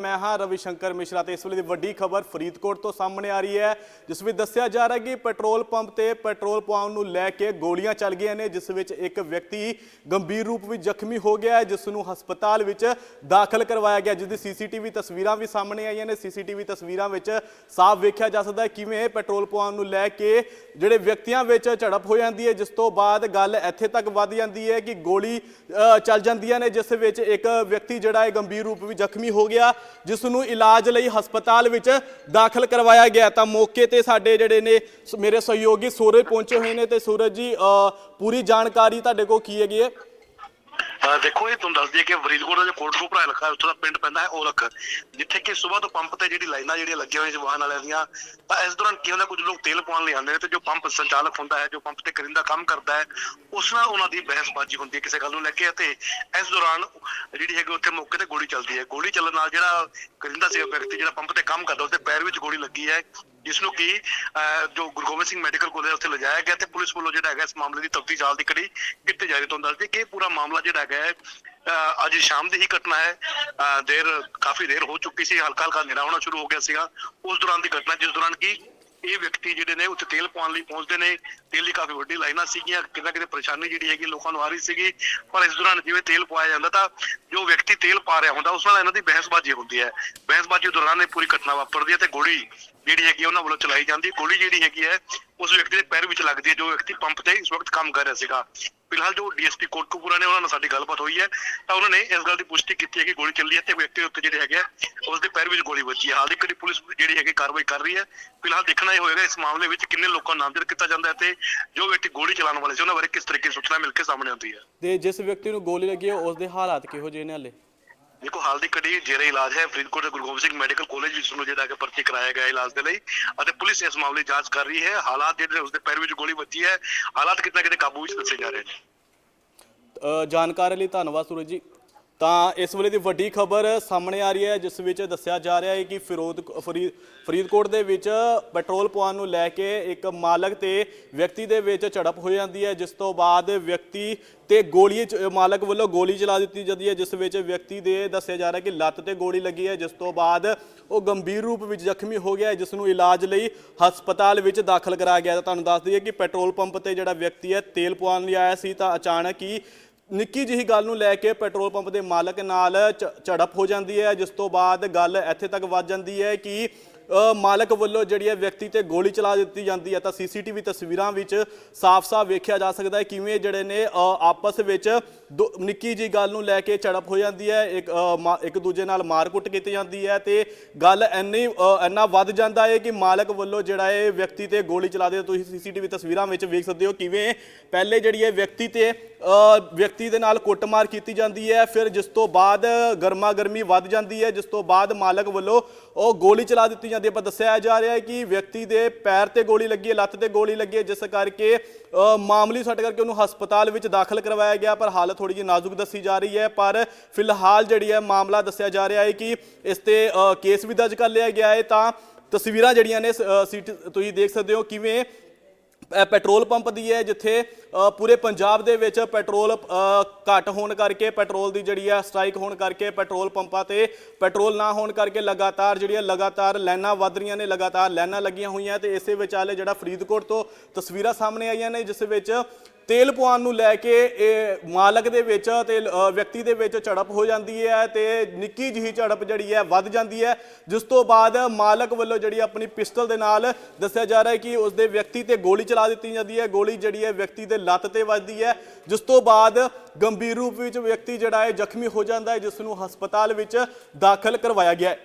ਮੈਂ ਹਾਂ ਰਵੀ ਸ਼ੰਕਰ ਮਿਸ਼ਰਾ ਤੇ ਇਸ ਵੇਲੇ ਦੀ ਵੱਡੀ ਖਬਰ ਫਰੀਦਕੋਟ ਤੋਂ ਸਾਹਮਣੇ ਆ ਰਹੀ ਹੈ, ਜਿਸ ਵਿੱਚ ਦੱਸਿਆ ਜਾ ਰਿਹਾ ਕਿ ਪੈਟਰੋਲ ਪੰਪ ਤੇ ਪੈਟਰੋਲ ਪਾਉਣ ਨੂੰ ਲੈ ਕੇ ਗੋਲੀਆਂ ਚੱਲ ਗਈਆਂ ਨੇ, ਜਿਸ ਵਿੱਚ ਇੱਕ ਵਿਅਕਤੀ ਗੰਭੀਰ ਰੂਪ ਵਿੱਚ ਜ਼ਖਮੀ ਹੋ ਗਿਆ ਹੈ, ਜਿਸ ਨੂੰ ਹਸਪਤਾਲ ਵਿੱਚ ਦਾਖਲ ਕਰਵਾਇਆ ਗਿਆ ਜਿਸ ਦੀ ਸੀਸੀਟੀਵੀ ਤਸਵੀਰਾਂ ਵੀ ਸਾਹਮਣੇ ਆਈਆਂ ਨੇ। ਸੀਸੀਟੀਵੀ ਤਸਵੀਰਾਂ ਵਿੱਚ ਸਾਫ਼ ਵੇਖਿਆ ਜਾ ਸਕਦਾ ਹੈ ਕਿਵੇਂ ਪੈਟਰੋਲ ਪਾਉਣ ਨੂੰ ਲੈ ਕੇ ਜਿਹੜੇ ਵਿਅਕਤੀਆਂ ਵਿੱਚ ਝੜਪ ਹੋ ਜਾਂਦੀ ਹੈ, ਜਿਸ ਤੋਂ ਬਾਅਦ ਗੱਲ ਇੱਥੇ ਤੱਕ ਵੱਧ ਜਾਂਦੀ ਹੈ ਕਿ ਗੋਲੀ ਚੱਲ ਜਾਂਦੀਆਂ ਨੇ, ਜਿਸ ਵਿੱਚ ਇੱਕ ਵਿਅਕਤੀ ਜਿਹੜਾ ਹੈ ਗੰਭੀਰ ਰੂਪ ਵਿੱਚ ਜ਼ਖਮੀ ਹੋ ਗਿਆ। ਜਿਸ ਨੂੰ ਇਲਾਜ ਲਈ ਹਸਪਤਾਲ ਵਿੱਚ ਦਾਖਲ ਕਰਵਾਇਆ ਗਿਆ ਤਾਂ ਮੌਕੇ ਤੇ ਸਾਡੇ ਜਿਹੜੇ ਨੇ ਮੇਰੇ ਸਹਿਯੋਗੀ ਸੂਰਜ ਪਹੁੰਚੇ ਹੋਏ ਨੇ ਤੇ ਸੂਰਜ ਜੀ ਅ, ਪੂਰੀ ਜਾਣਕਾਰੀ ਤੁਹਾਡੇ ਕੋਲ ਕੀ ਹੈਗੀ ਹੈ? ਦੇਖੋ, ਇਹ ਤੁਹਾਨੂੰ ਦੱਸ ਦਈਏ ਕਿ ਫਰੀਦਕੋਟ ਦਾ ਜੋ ਕੋਟਕਪੁਰਾ ਇਲਾਕਾ ਉੱਥੋਂ ਦਾ ਪਿੰਡ ਪੈਂਦਾ ਹੈ ਔਲਖ ਜਿੱਥੇ ਕਿ ਸਵੇਰ ਤੋਂ ਪੰਪ ਤੇ ਜਿਹੜੀ ਲਾਈਨਾਂ ਜਿਹੜੀਆਂ ਲੱਗੀਆਂ ਹੋਈਆਂ ਸੀ ਵਾਹਨ ਵਾਲਿਆਂ ਦੀਆਂ, ਤਾਂ ਇਸ ਦੌਰਾਨ ਕੀ ਹੁੰਦਾ, ਕੁਝ ਲੋਕ ਤੇਲ ਪਾਉਣ ਲਈ ਆਉਂਦੇ ਨੇ ਤੇ ਜੋ ਪੰਪ ਸੰਚਾਲਕ ਹੁੰਦਾ ਹੈ, ਜੋ ਪੰਪ ਤੇ ਕਰਿੰਦਾ ਕੰਮ ਕਰਦਾ ਹੈ, ਉਸ ਨਾਲ ਉਹਨਾਂ ਦੀ ਬਹਿਸਬਾਜ਼ੀ ਹੁੰਦੀ ਹੈ, ਕਿਸੇ ਗੱਲ ਨੂੰ ਲੈ ਕੇ ਅਤੇ ਇਸ ਦੌਰਾਨ ਜਿਹੜੀ ਹੈਗੀ ਉੱਥੇ ਮੌਕੇ ਤੇ ਗੋਲੀ ਚੱਲਦੀ ਹੈ। ਗੋਲੀ ਚੱਲਣ ਨਾਲ ਜਿਹੜਾ ਕਰਿੰਦਾ ਸੀ ਵਿਅਕਤੀ ਜਿਹੜਾ ਪੰਪ ਤੇ ਕੰਮ ਕਰਦਾ, ਉਸਦੇ ਪੈਰ ਵਿੱਚ ਗੋਲੀ ਲੱਗੀ ਹੈ। ਜਿਸ ਨੂੰ ਕਿ ਜੋ ਗੁਰੂ ਗੋਬਿੰਦ ਸਿੰਘ ਮੈਡੀਕਲ ਕਾਲਜ ਉੱਥੇ ਲਿਜਾਇਆ ਗਿਆ ਤੇ ਪੁਲਿਸ ਵੱਲੋਂ ਜਿਹੜਾ ਹੈਗਾ ਇਸ ਮਾਮਲੇ ਦੀ ਤਫਤੀਸ਼ ਹਾਲ ਦੀ ਕੜੀ ਕੀਤੀ ਜਾ ਰਹੀ ਹੈ। ਤੁਹਾਨੂੰ ਦੱਸ ਦਈਏ ਕਿ ਪੂਰਾ ਮਾਮਲਾ ਜਿਹੜਾ ਹੈਗਾ ਹੈ, ਅਹ, ਅੱਜ ਸ਼ਾਮ ਦੀ ਹੀ ਘਟਨਾ ਹੈ। ਅਹ, ਦੇਰ ਕਾਫੀ ਦੇਰ ਹੋ ਚੁੱਕੀ ਸੀ ਹਲਕਾ ਹਲਕਾ ਹਨੇਰਾ ਹੋਣਾ ਸ਼ੁਰੂ ਹੋ ਗਿਆ ਸੀਗਾ। ਉਸ ਦੌਰਾਨ ਦੀ ਘਟਨਾ ਜਿਸ ਦੌਰਾਨ ਕਿ ਇਹ ਵਿਅਕਤੀ ਜਿਹੜੇ ਨੇ ਉੱਥੇ ਤੇਲ ਪਾਉਣ ਲਈ ਪਹੁੰਚਦੇ ਨੇ। ਤੇਲ ਦੀ ਕਾਫੀ ਵੱਡੀ ਲਾਈਨਾਂ ਸੀਗੀਆਂ, ਕਿਤੇ ਨਾ ਕਿਤੇ ਪਰੇਸ਼ਾਨੀ ਜਿਹੜੀ ਹੈਗੀ ਲੋਕਾਂ ਨੂੰ ਆ ਰਹੀ ਸੀਗੀ। ਪਰ ਇਸ ਦੌਰਾਨ ਜਿਵੇਂ ਤੇਲ ਪਵਾਇਆ ਜਾਂਦਾ ਤਾਂ ਜੋ ਵਿਅਕਤੀ ਤੇਲ ਪਾ ਰਿਹਾ ਹੁੰਦਾ, ਉਸ ਨਾਲ ਇਹਨਾਂ ਦੀ ਬਹਿਸਬਾਜ਼ੀ ਹੁੰਦੀ ਹੈ। ਬਹਿਸਬਾਜ਼ੀ ਦੌਰਾਨ ਇਹ ਪੂਰੀ ਘਟਨਾ ਵਾਪਰਦੀ ਹੈ ਤੇ ਗੋਲੀ ਜਿਹੜੀ ਹੈਗੀ ਹੈ ਉਹਨਾਂ ਵੱਲੋਂ ਚਲਾਈ ਜਾਂਦੀ ਹੈ। ਗੋਲੀ ਜਿਹੜੀ ਹੈਗੀ ਹੈ, ਉਸ ਵਿਅਕਤੀ ਦੇ ਪੈਰ ਵਿੱਚ ਲੱਗਦੀ ਹੈ, ਜੋ ਵਿਅਕਤੀ ਪੰਪ ਤੇ ਇਸ ਵਕਤ ਕੰਮ ਕਰ ਰਿਹਾ ਸੀਗਾ। ਫਿਲਹਾਲ ਜੋ ਡੀਐਸਪੀ ਕੋਟਕਪੂਰਾ ਨੇ ਉਹਨਾਂ ਨਾਲ ਸਾਡੀ ਗੱਲਬਾਤ ਹੋਈ ਹੈ, ਤਾਂ ਉਹਨਾਂ ਨੇ ਇਸ ਗੱਲ ਦੀ ਪੁਸ਼ਟੀ ਕੀਤੀ ਹੈ ਕਿ ਗੋਲੀ ਚੱਲੀ ਹੈ ਤੇ ਵਿਅਕਤੀ ਉੱਤੇ ਜਿਹੜੇ ਹੈਗੇ ਉਸ ਦੇ ਪੈਰ ਵਿੱਚ ਗੋਲੀ ਵੱਜੀ ਹੈ। ਹਾਲ ਦੀ ਘੜੀ ਪੁਲਿਸ ਜਿਹੜੀ ਹੈਗੀ ਕਾਰਵਾਈ ਕਰ ਰਹੀ ਹੈ। ਫਿਲਹਾਲ ਦੇਖਣਾ ਇਹ ਹੋਏਗਾ ਇਸ ਮਾਮਲੇ ਵਿੱਚ ਕਿੰਨੇ ਲੋਕਾਂ ਨੂੰ ਨਾਮਜ਼ਦ ਕੀਤਾ ਜਾਂਦਾ ਹੈ ਤੇ ਜੋ ਵਿਅਕਤੀ ਗੋਲੀ ਚਲਾਉਣ ਵਾਲੇ ਸੀ, ਉਹਨਾਂ ਬਾਰੇ ਕਿਸ ਤਰੀਕੇ ਸੂਚਨਾ ਮਿਲ ਕੇ ਸਾਹਮਣੇ ਆਉਂਦੀ ਹੈ। ਤੇ ਜਿਸ ਵਿਅਕਤੀ ਨੂੰ ਗੋਲੀ ਲੱਗੀ ਹੈ ਉਸ ਦੇ ਹਾਲਾਤ ਕਿਹੋ ਜਿਹੇ ਨੇ ਹਲੇ? ਦੇਖੋ, ਹਾਲ ਦੀ ਘੜੀ ਜੇਰੇ ਇਲਾਜ ਹੈ, ਫਰੀਦਕੋਟ ਦੇ ਗੁਰੂ ਗੋਬਿੰਦ ਸਿੰਘ ਮੈਡੀਕਲ ਕਾਲਜ ਵਿੱਚ ਨੂੰ ਜਿਹੜਾ ਕਿ ਭਰਤੀ ਕਰਾਇਆ ਗਿਆ ਇਲਾਜ ਦੇ ਲਈ ਅਤੇ ਪੁਲਿਸ ਇਸ ਮਾਮਲੇ ਦੀ ਜਾਂਚ ਕਰ ਰਹੀ ਹੈ। ਹਾਲਾਤ ਜਿਹੜੇ ਉਸਦੇ ਪੈਰ ਵਿੱਚ ਗੋਲੀ ਵੱਜੀ ਹੈ। ਹਾਲਾਤ ਕਿਤੇ ਨਾ ਕਿਤੇ ਕਾਬੂ ਵਿੱਚ ਦੱਸੇ ਜਾ ਰਹੇ ਨੇ? ਜਾਣਕਾਰੀ ਲਈ ਧੰਨਵਾਦ ਸੂਰਜ ਜੀ। ਤਾਂ ਇਸ ਵੇਲੇ ਦੀ ਵੱਡੀ ਖਬਰ ਸਾਹਮਣੇ ਆ ਰਹੀ ਹੈ, ਜਿਸ ਵਿੱਚ ਦੱਸਿਆ ਜਾ ਰਿਹਾ ਹੈ ਕਿ ਫਿਰੋਦ ਫਰੀ- ਫਰੀਦਕੋਟ ਦੇ ਵਿੱਚ ਪੈਟਰੋਲ ਪਵਾਉਣ ਨੂੰ ਲੈ ਕੇ ਇੱਕ ਮਾਲਕ ਤੇ ਵਿਅਕਤੀ ਦੇ ਵਿੱਚ ਝੜਪ ਹੋ ਜਾਂਦੀ ਹੈ, ਜਿਸ ਤੋਂ ਬਾਅਦ ਵਿਅਕਤੀ ਤੇ ਗੋਲੀ ਚ- ਮਾਲਕ ਵੱਲੋਂ ਗੋਲੀ ਚਲਾ ਦਿੱਤੀ ਜਾਂਦੀ ਹੈ, ਜਿਸ ਵਿੱਚ ਵਿਅਕਤੀ ਦੇ ਦੱਸਿਆ ਜਾ ਰਿਹਾ ਕਿ ਲੱਤ ਤੇ ਗੋਲੀ ਲੱਗੀ ਹੈ, ਜਿਸ ਤੋਂ ਬਾਅਦ ਉਹ ਗੰਭੀਰ ਰੂਪ ਵਿੱਚ ਜ਼ਖਮੀ ਹੋ ਗਿਆ ਜਿਸ ਨੂੰ ਇਲਾਜ ਲਈ ਹਸਪਤਾਲ ਵਿੱਚ ਦਾਖਲ ਕਰਾਇਆ ਗਿਆ ਤਾਂ ਤੁਹਾਨੂੰ ਦੱਸ ਦਈਏ ਕਿ ਪੈਟਰੋਲ ਪੰਪ ਤੇ ਜਿਹੜਾ ਵਿਅਕਤੀ ਹੈ, ਤੇਲ ਪਵਾਉਣ ਲਈ ਆਇਆ ਸੀ, ਤਾਂ ਅਚਾਨਕ ਹੀ ਨਿੱਕੀ ਜਿਹੀ ਗੱਲ ਨੂੰ ਲੈ ਕੇ ਪੈਟਰੋਲ ਪੰਪ ਦੇ ਮਾਲਕ ਨਾਲ ਝ- ਝੜਪ ਹੋ ਜਾਂਦੀ ਹੈ, ਜਿਸ ਤੋਂ ਬਾਅਦ ਗੱਲ ਇੱਥੇ ਤੱਕ ਵੱਧ ਜਾਂਦੀ ਹੈ ਕਿ ਮਾਲਕ ਵੱਲੋਂ ਜਿਹੜੀ ਹੈ ਵਿਅਕਤੀ ਤੇ ਗੋਲੀ ਚਲਾ ਦਿੱਤੀ ਜਾਂਦੀ ਹੈ। ਤਾਂ ਸੀਸੀਟੀਵੀ ਤਸਵੀਰਾਂ ਵਿੱਚ ਸਾਫ਼-ਸਾਫ਼ ਵੇਖਿਆ ਜਾ ਸਕਦਾ ਹੈ ਕਿਵੇਂ ਜਿਹੜੇ ਨੇ ਆਪਸ ਵਿੱਚ ਨਿੱਕੀ ਜਿਹੀ ਗੱਲ ਨੂੰ ਲੈ ਕੇ ਝੜਪ ਹੋ ਜਾਂਦੀ ਹੈ, ਇੱਕ ਮਾ- ਇੱਕ ਦੂਜੇ ਨਾਲ ਮਾਰਕੁੱਟ ਕੀਤੀ ਜਾਂਦੀ ਹੈ ਤੇ ਗੱਲ ਇੰਨੀ ਇੰਨਾ ਵੱਧ ਜਾਂਦਾ ਹੈ ਕਿ ਮਾਲਕ ਵੱਲੋਂ ਜਿਹੜਾ ਇਹ ਵਿਅਕਤੀ ਤੇ ਗੋਲੀ ਚਲਾ ਦੇ, ਤੁਸੀਂ ਸੀਸੀਟੀਵੀ ਤਸਵੀਰਾਂ ਵਿੱਚ ਵੇਖ ਸਕਦੇ ਹੋ ਕਿਵੇਂ ਪਹਿਲੇ ਜਿਹੜੀ ਹੈ ਵਿਅਕਤੀ ਤੇ ਵਿਅਕਤੀ ਦੇ ਨਾਲ ਕੁੱਟਮਾਰ ਕੀਤੀ ਜਾਂਦੀ ਹੈ, ਫਿਰ ਜਿਸ ਤੋਂ ਬਾਅਦ ਗਰਮਾ ਗਰਮੀ ਵੱਧ ਜਾਂਦੀ ਹੈ, ਜਿਸ ਤੋਂ ਬਾਅਦ ਮਾਲਕ ਵੱਲੋਂ ਉਹ ਗੋਲੀ ਚਲਾ ਦਿੱਤੀ ਜਾਂਦੀ ਹੈ। ਪਰ ਦੱਸਿਆ ਜਾ ਰਿਹਾ ਹੈ ਕਿ ਵਿਅਕਤੀ ਦੇ ਪੈਰ ਤੇ ਗੋਲੀ ਲੱਗੀ ਹੈ, ਲੱਤ ਤੇ ਗੋਲੀ ਲੱਗੀ ਹੈ, ਜਿਸ ਕਰਕੇ ਮਾਮੂਲੀ ਸੱਟ ਕਰਕੇ ਉਹਨੂੰ ਹਸਪਤਾਲ ਵਿੱਚ ਦਾਖਲ ਕਰਵਾਇਆ ਗਿਆ, ਪਰ ਹਾਲਤ ਥੋੜੀ ਜਿਹੀ ਨਾਜ਼ੁਕ ਦੱਸੀ ਜਾ ਰਹੀ ਹੈ ਪਰ ਫਿਲਹਾਲ ਜਿਹੜੀ ਹੈ ਮਾਮਲਾ ਦੱਸਿਆ ਜਾ ਰਿਹਾ ਹੈ ਕਿ ਇਸ ਤੇ ਕੇਸ ਵੀ ਦਰਜ ਕਰ ਲਿਆ ਗਿਆ ਹੈ। ਤਾਂ ਤਸਵੀਰਾਂ ਜਿਹੜੀਆਂ ਨੇ ਤੁਸੀਂ ਦੇਖ ਸਕਦੇ ਹੋ ਕਿਵੇਂ ਅ, ਪੈਟਰੋਲ ਪੰਪ ਦੀ ਹੈ ਜਿੱਥੇ ਪੂਰੇ ਪੰਜਾਬ ਦੇ ਵਿੱਚ ਪੈਟਰੋਲ ਅ, ਘੱਟ ਹੋਣ ਕਰਕੇ ਪੈਟਰੋਲ ਦੀ ਜਿਹੜੀ ਹੈ ਸਟ੍ਰਾਈਕ ਹੋਣ ਕਰਕੇ ਪੈਟਰੋਲ ਪੰਪਾਂ ਤੇ ਪੈਟਰੋਲ ਨਾ ਹੋਣ ਕਰਕੇ ਲਗਾਤਾਰ ਜਿਹੜੀਆਂ ਲਗਾਤਾਰ ਲਾਈਨਾਂ ਵੱਧ ਰਹੀਆਂ ਨੇ ਲਗਾਤਾਰ ਲਾਈਨਾਂ ਲੱਗੀਆਂ ਹੋਈਆਂ ਤੇ ਇਸੇ ਵਿਚਾਲੇ ਜਿਹੜਾ ਫਰੀਦਕੋਟ ਤੋਂ ਤਸਵੀਰਾਂ ਸਾਹਮਣੇ ਆਈਆਂ ਨੇ ਜਿਸ ਵਿੱਚ ਤੇਲ ਪਵਾਉਣ ਨੂੰ ਲੈ ਕੇ ਇਹ ਮਾਲਕ ਦੇ ਵਿੱਚ ਤੇ ਵਿਅਕਤੀ ਦੇ ਵਿੱਚ ਝੜਪ ਹੋ ਜਾਂਦੀ ਹੈ ਤੇ ਨਿੱਕੀ ਜਿਹੀ ਝੜਪ ਜਿਹੜੀ ਹੈ ਵੱਧ ਜਾਂਦੀ ਹੈ। ਜਿਸ ਤੋਂ ਬਾਅਦ ਮਾਲਕ ਵੱਲੋਂ ਜਿਹੜੀ ਆਪਣੀ ਪਿਸਟਲ ਦੇ ਨਾਲ ਦੱਸਿਆ ਜਾ ਰਿਹਾ ਹੈ ਕਿ ਉਸ ਦੇ ਵਿਅਕਤੀ ਤੇ ਗੋਲੀ ਚਲਾ ਦਿੱਤੀ ਜਾਂਦੀ ਹੈ। ਗੋਲੀ ਜਿਹੜੀ ਹੈ ਵਿਅਕਤੀ ਦੇ ਲੱਤ ਤੇ ਵੱਜਦੀ ਹੈ। ਜਿਸ ਤੋਂ ਬਾਅਦ ਗੰਭੀਰ ਰੂਪ ਵਿੱਚ ਵਿਅਕਤੀ ਜਿਹੜਾ ਹੈ ਜ਼ਖਮੀ ਹੋ ਜਾਂਦਾ ਹੈ, ਜਿਸ ਨੂੰ ਹਸਪਤਾਲ ਵਿੱਚ ਦਾਖਲ ਕਰਵਾਇਆ ਗਿਆ ਹੈ।